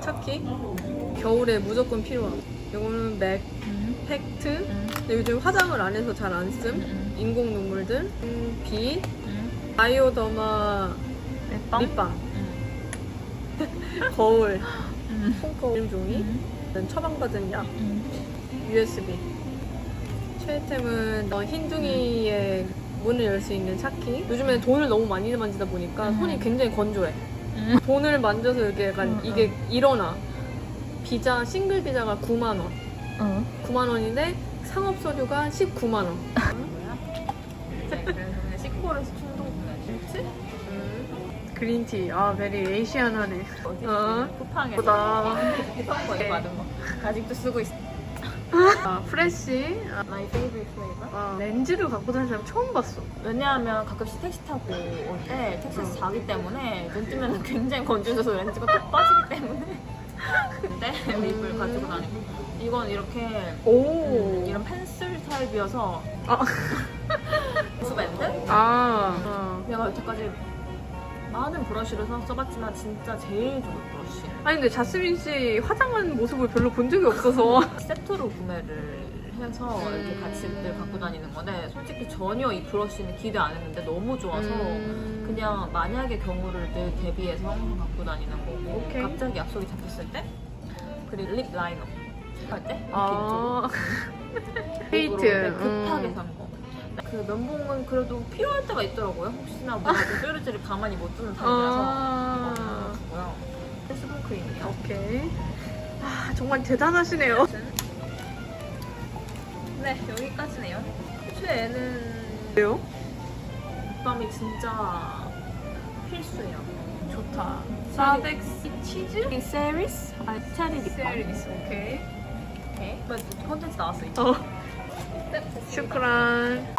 차키 겨울에 무조건 필요함 이거는 맥 음. 팩트 음. 근데 요즘 화장을 안 해서 잘안쓴 음. 인공 눈물들 음, 빛 음. 바이오더마 립밤? 립밤 음. 거울 음. 콩커 종이 음. 처방받은 약 음. USB 최애템은 어, 흰둥이의 문을 열 수 있는 차키 요즘에 돈을 너무 많이 만지다 보니까 음. 손이 굉장히 건조해 음. 돈을 만져서 이렇게 약간 음, 이게 일어나 비자 싱글 비자가 9만 원 어. 9만 원인데 상업 서류가 19만 원 그냥 시코르스 충동 구매. 그린티 아 베리 에이시안하네 어디? 어. 쿠팡에. 보다 받은 거. 아직도 쓰고 있어. 아 프레쉬 아, My favorite flavor. 아, 렌즈를 갖고 다니는 사람 처음 봤어 왜냐하면 가끔씩 택시 타고 올 때 택시에서 자기 때문에 눈 뜨면 굉장히 건조해서 렌즈가 뚝 빠지기 때문에 근데 립을 가지고 다니고 이건 이렇게 오 이런 펜슬 타입이어서 아. 수밴드? 아, 아. 내가 여태까지 많은 브러쉬를 써- 써봤지만 진짜 제일 좋은 브러쉬 아니 근데 자스민 씨 화장하는 모습을 별로 본 적이 없어서 세트로 구매를 해서 이렇게 음. 같이 늘 갖고 다니는 건데 솔직히 전혀 이 브러쉬는 기대 안 했는데 너무 좋아서 음. 그냥 만약의 경우를 늘 대비해서 항상 갖고 다니는 거고 오케이. 갑자기 약속이 잡혔을 때 그리고 립 라이너 할 때 이렇게 아 이쪽으로 이렇게 급하게 음. 산 거. 그 면봉은 그래도 필요할 때가 있더라고요. 혹시나 뭐가 좀 뾰루지를 가만히 못 두는 타입이라서 아 이거고요. 수분 크림이요. 오케이 아 정말 대단하시네요 네 여기까지네요. 최애는 왜요? 립밤이 진짜 필수예요. 좋다 사백스 치즈? 세리스? 아 체리 립밤. 세리스 오케이 오케이. 컨텐츠 나왔어 이제. 어 슈크란